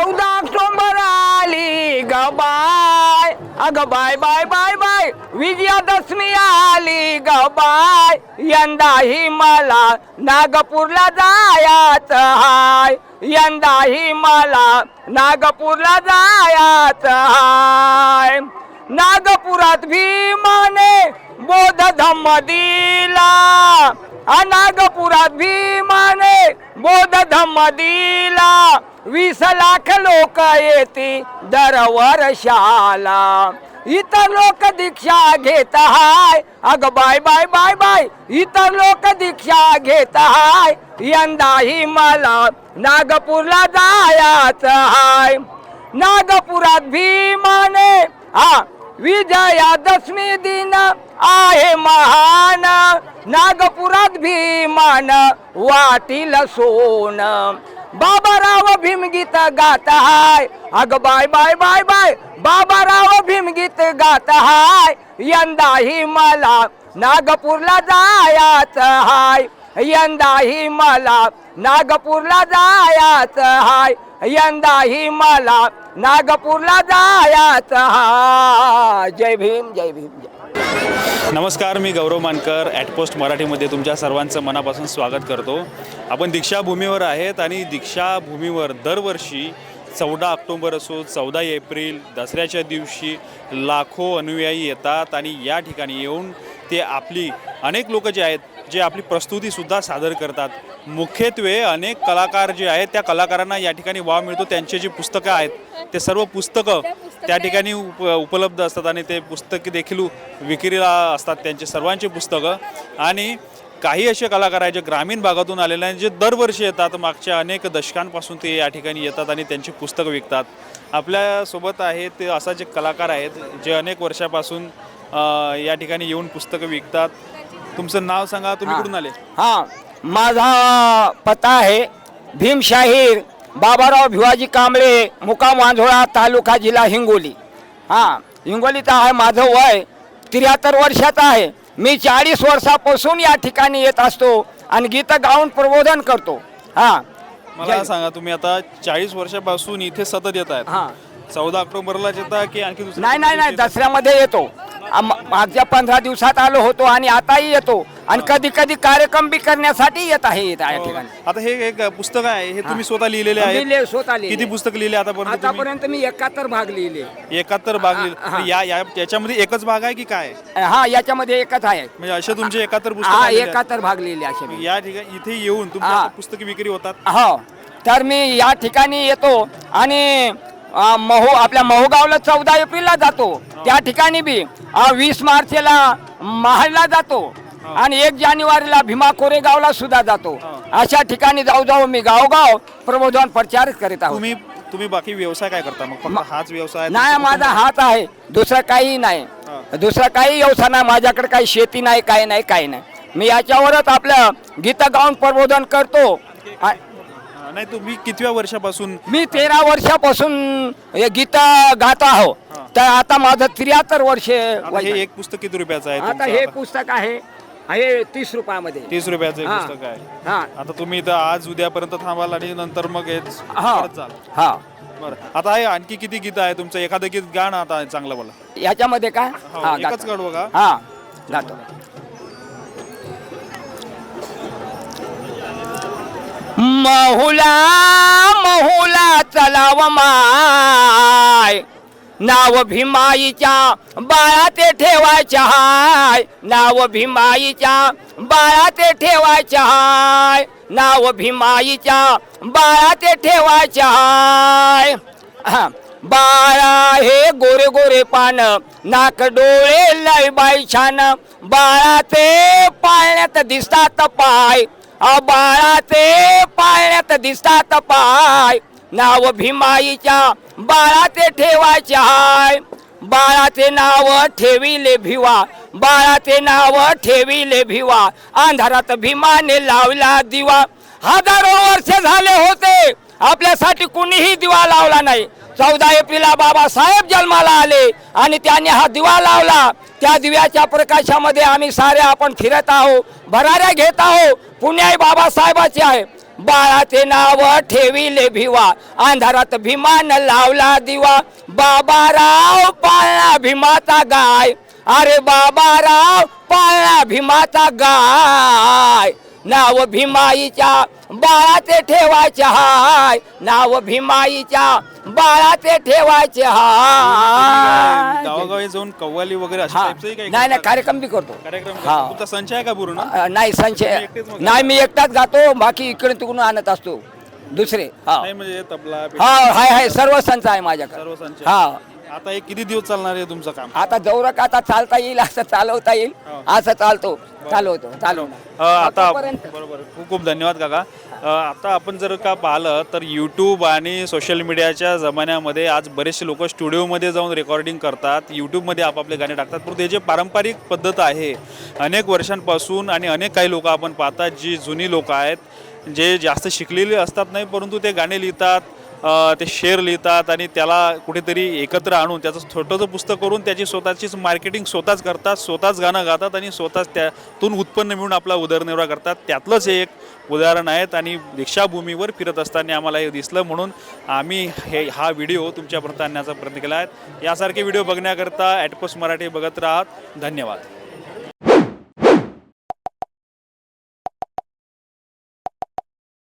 चौदा ऑक्टोबर आली ग बाय अग बाय बाय बाय बाय. विजयादशमी आली ग बाय यंदाही मला नागपूरला जायाच हाय. यंदाही मला नागपूरला जायाच हाय. नागपुरात भीमाने बोध धम्म दिला. अनागपुरात नागपुरात भीमाने बोध धम्म दिला. वीस लाख लोक येते दरवर्षाला इतर लोक दीक्षा घेत हाय. अग बाय बाय बाय बाय. इतर लोक दीक्षा घेत हाय. यंदाही मला नागपूरला जायाच हाय. नागपुरात भीमाने हा विजयादशमी दिन आहे महान. नागपुरात भीमान वाटील सोन. बाबाराव भीमगीत गात हाय. अग बाय बाय बाय बाय. बाबाराव भीमगीत गात हाय. यंदाही मला नागपूरला जायाच हाय. यंदाही मला नागपूरला जायाच हाय. यंदाही मला नागपूरला जायाच जय भीम जय भीम जय नमस्कार मी गौरव मानकर ॲटपोस्ट मराठीमध्ये तुमच्या सर्वांचं मनापासून स्वागत करतो. आपण दीक्षाभूमीवर आहेत आणि दीक्षाभूमीवर दरवर्षी चौदा ऑक्टोंबर असो चौदा एप्रिल दसऱ्याच्या दिवशी लाखो अनुयायी येतात आणि या ठिकाणी येऊन ते आपली अनेक लोक जे आहेत जे आपली प्रस्तुतीसुद्धा सादर करतात. मुख्यत्वे अनेक कलाकार जे आहेत त्या कलाकारांना या ठिकाणी वाव मिळतो. त्यांचे जे पुस्तकं आहेत ते सर्व पुस्तकं त्या ठिकाणी उप उपलब्ध असतात आणि ते पुस्तक देखील विक्रीला असतात. त्यांचे सर्वांचे पुस्तकं. आणि काही असे कलाकार आहेत जे ग्रामीण भागातून आलेले आहेत जे दरवर्षी येतात. मागच्या अनेक दशकांपासून ते या ठिकाणी येतात आणि त्यांची पुस्तकं विकतात. आपल्यासोबत आहेत ते असा जे कलाकार आहेत जे अनेक वर्षापासून या ठिकाणी येऊन पुस्तकं विकतात. तुमचं नाव सांगा तुम्ही कुठून आले? हा माझा पत्ता आहे भीमशाहीर बाबाराव भिवाजी कांबळे मुकाम वांझोळा तालुका जिल्हा हिंगोली. हा हिंगोलीचा आहे माझं वय त्र्याहत्तर वर्षाचं आहे. मी चाळीस वर्षापासून या ठिकाणी येत असतो आणि गीत गाऊन प्रबोधन करतो. हा. मला सांगा तुम्ही आता चाळीस वर्षापासून इथे सतत येत आहेत. हा. चौदा ऑक्टोबरलाच येता की आणखी दुसऱ्या नाही नाही नाही दसऱ्यामध्ये येतो. मागच्या पंधरा दिवसात आलो होतो आणि आताही येतो आणि कधी कधी कार्यक्रम बी करण्यासाठी येत आहे या? ठिकाणी आता हे एक पुस्तक आहे हे तुम्ही स्वतः लिहिलेले मी आहे स्वतः लिहिले. किती पुस्तक लिहिले आतापर्यंत तुम्ही? आतापर्यंत मी एकाहत्तर भाग लिहिले एकाहत्तर भाग हा, लिहिले हा. या या- याच्यामध्ये एकच भाग आहे की काय हा याच्यामध्ये एकच आहे म्हणजे असे तुमचे एकाहत्तर पुस्तक हा. एकाहत्तर भाग लिहिले असे मी या ठिकाणी इथे येऊन हा. तुमच्या पुस्तकी विक्री होतात हो तर मी या ठिकाणी येतो आणि महू आपल्या महूगावला चौदा एप्रिलला जातो. त्या ठिकाणी बी वीस मार्चला महाडला जातो. आणि एक जानेवारीला भीमा कोरेगावला सुद्धा जातो. अशा ठिकाणी जाऊ जाऊ मी गावगाव प्रबोधन प्रचार करीत आहोत. तुम्ही तुम्ही बाकी व्यवसाय काय करता मग? हाच व्यवसाय? नाही माझा हात आहे. दुसरं काही नाही. हा. दुसरा काही व्यवसाय नाही. माझ्याकडे काही शेती नाही काही नाही काही नाही. मी याच्यावरच आपलं गीत गाऊन प्रबोधन करतो. नाही तुम्ही कितव्या वर्षापासून मी तेरा वर्षापासून हे गीत गात आहो. हा. तर आता माझं त्र्याहत्तर वर्ष आता हे. एक पुस्तक किती रुपयाचं आहे आता तुमचं हे आता? पुस्तक आहे. हे तीस रुपयामध्ये. तीस रुपयाचं एक हा. पुस्तक आहे. हा. आता तुम्ही इथं आज उद्यापर्यंत थांबाल आणि नंतर मग हेच हा. परत जाल हा. बरं. आता हे आणखी किती गीत आहे तुमचं? एखादं गीत गा ना आता चांगलं मला याच्यामध्ये काय? हो, हा एकच गातो. कडवं का हा. गातो. महुला महुला चलाव माय. नाव भीमाईच्या बाळा ते ठेवायच्या हाय. नाव भीमाईच्या बाळा ते ठेवायच्या हाय. नाव भीमाईच्या बाळा ते ठेवायच्या हाय. बाळा हे गोरे गोरे पान नाक डोळे लय बाई छान. बाळा ते पाळण्यात दिसतात पाय. अ बाळा ते पाळण्यात दिसतात पाय. नाव भीमाईच्या बाळाचे ठेवायचे हाय. बाळाचे नाव ठेविले भिवा बाळाचे नाव ठेविले भिवा. अंधारात भीमाने लावला दिवा. हजारो वर्ष झाले होते. आपल्यासाठी कुणीही दिवा लावला नाही. चौदा एप्रिलला बाबासाहेब जन्माला आले आणि त्यांनी हा दिवा लावला. त्या दिव्याच्या प्रकाशामध्ये आम्ही सारे आपण फिरत आहो भराऱ्या घेत आहो पुण्या बाबासाहेबाची आहे. बाळाचे नाव ठेविले भिवा. अंधारात भीमान लावला दिवा. बाबा राव पाळला भीमाचा गाय. अरे बाबा राव पाळला भीमाचा गाय. नाव भीमाईच्या बाळाचे ठेवायचे हाय. नाव भीमाईच्या बाळाचे ठेवायचे हाय. गावागावी जाऊन कव्वाली वगैरे अशा हा. टाईपचंही काही नाही नाही? कार्यक्रम बी करतो. कार्यक्रम हा. करता. तुमचा संच आहे का पूर्ण? अ, नाही संशय. तुम्ही एकटेच मग नाही मी एकटाच गातो बाकी इकडे तिकडून आणत असतो. दुसरे हा. नाही म्हणजे तबला हा हाय हाय सर्व संच आहे माझ्याकडे. सर्व संच हा. आता हे किती दिवस चालणार आहे तुमचं काम? आता जवळ का आता चालता येईल असं चालवता येईल हो. असं चालतो चालवतो चालव अ, आता आतापर्यंत. बरोबर खूप खूप धन्यवाद काका. अ, आता आपण जर का पाहिलं तर यूट्यूब आणि सोशल मीडियाच्या जमान्यामध्ये आज बरेचसे लोक स्टुडिओमध्ये जाऊन रेकॉर्डिंग करतात यूट्यूबमध्ये आपापले गाणे टाकतात. परंतु हे जे पारंपरिक पद्धत आहे अनेक वर्षांपासून आणि अनेक काही लोक आपण पाहतात जी जुनी लोक आहेत जे जास्त शिकलेले असतात नाही परंतु ते गाणे लिहितात ते शेअर लिहितात आणि त्याला कुठेतरी एकत्र आणून त्याचं छोटंसं पुस्तक करून त्याची स्वतःचीच मार्केटिंग स्वतःच करतात स्वतःच गाणं गातात आणि स्वतःच त्यातून उत्पन्न मिळून आपला उदरनिर्वाह करतात. त्यातलंच हे एक उदाहरण आहेत आणि दीक्षाभूमीवर फिरत असताना आम्हाला हे दिसलं. म्हणून आम्ही हे हा व्हिडिओ तुमच्यापर्यंत आणण्याचा प्रयत्न केला आहे. यासारखे व्हिडिओ बघण्याकरता ॲटपोस्ट मराठी बघत राहत धन्यवाद.